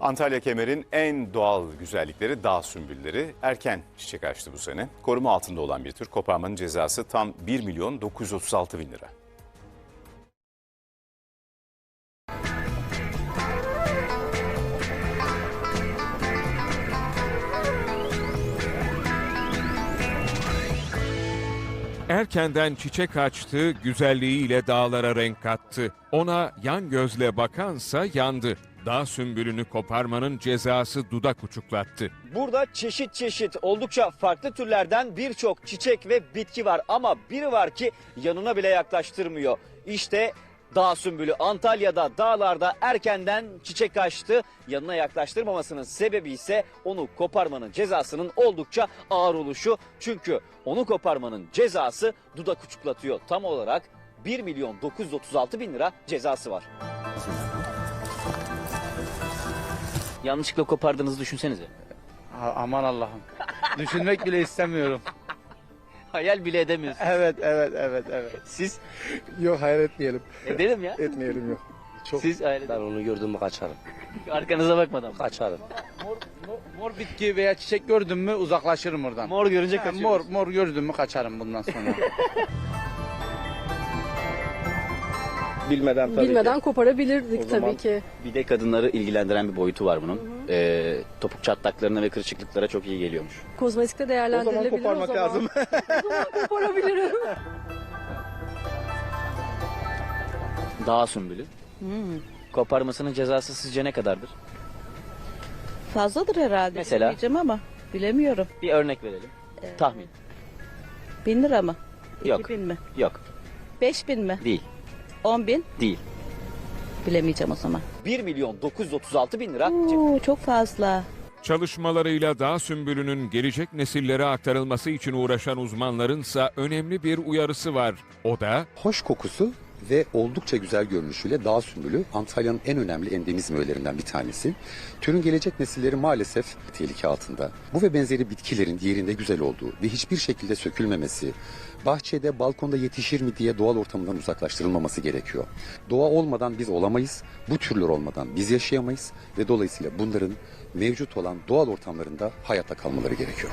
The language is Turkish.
Antalya Kemer'in en doğal güzellikleri dağ sümbülleri erken çiçek açtı bu sene. Koruma altında olan bir tür koparmanın cezası tam 1 milyon 936 bin lira. Erkenden çiçek açtı, güzelliğiyle dağlara renk kattı. Ona yan gözle bakansa yandı. Dağ sümbülünü koparmanın cezası dudak uçuklattı. Burada çeşit çeşit oldukça farklı türlerden birçok çiçek ve bitki var ama biri var ki yanına bile yaklaştırmıyor. İşte dağ sümbülü Antalya'da dağlarda erkenden çiçek açtı. Yanına yaklaştırmamasının sebebi ise onu koparmanın cezasının oldukça ağır oluşu. Çünkü onu koparmanın cezası dudak uçuklatıyor. Tam olarak 1 milyon 936 bin lira cezası var. Yanlışlıkla kopardığınızı düşünsenize. Aman Allah'ım. Düşünmek bile istemiyorum. Hayal bile edemiyorsunuz. Evet, evet, evet, evet. Siz Yok hayal etmeyelim. edelim ya. Etmeyelim yok. Çok Siz hayal Ben edin. onu gördüm mü kaçarım. Arkanıza bakmadan. Kaçarım. Mor, mor, mor bitki veya çiçek gördüm mü uzaklaşırım oradan. Mor görünce Ha, mor, mor gördüm mü kaçarım bundan sonra. Bilmeden tabii Bilmeden ki. koparabilirdik O zaman- tabii ki. Bir de kadınları ilgilendiren bir boyutu var bunun. Ee, topuk çatlaklarına ve kırışıklıklara çok iyi geliyormuş. Kozmetikte değerlendirilebilir o zaman. koparmak lazım. o zaman koparabilirim. Dağ sümbülü. Koparmasının cezası sizce ne kadardır? Fazladır herhalde. Mesela? Bilemeyeceğim ama bilemiyorum. Bir örnek verelim. Tahmin. Bin lira mı? Yok. İki bin mi? Yok. Beş bin mi? Değil. On bin? Değil. Bilemeyeceğim o zaman. 1 milyon 936 bin lira. Oo, çok fazla. Çalışmalarıyla dağ sümbülünün gelecek nesillere aktarılması için uğraşan uzmanlarınsa önemli bir uyarısı var. O da Hoş kokusu ve oldukça güzel görünüşüyle dağ sümbülü Antalya'nın en önemli endemizm öğelerinden bir tanesi. Türün gelecek nesilleri maalesef tehlike altında. Bu ve benzeri bitkilerin yerinde güzel olduğu ve hiçbir şekilde sökülmemesi, bahçede, balkonda yetişir mi diye doğal ortamından uzaklaştırılmaması gerekiyor. Doğa olmadan biz olamayız, bu türler olmadan biz yaşayamayız ve dolayısıyla bunların mevcut olan doğal ortamlarında hayatta kalmaları gerekiyor.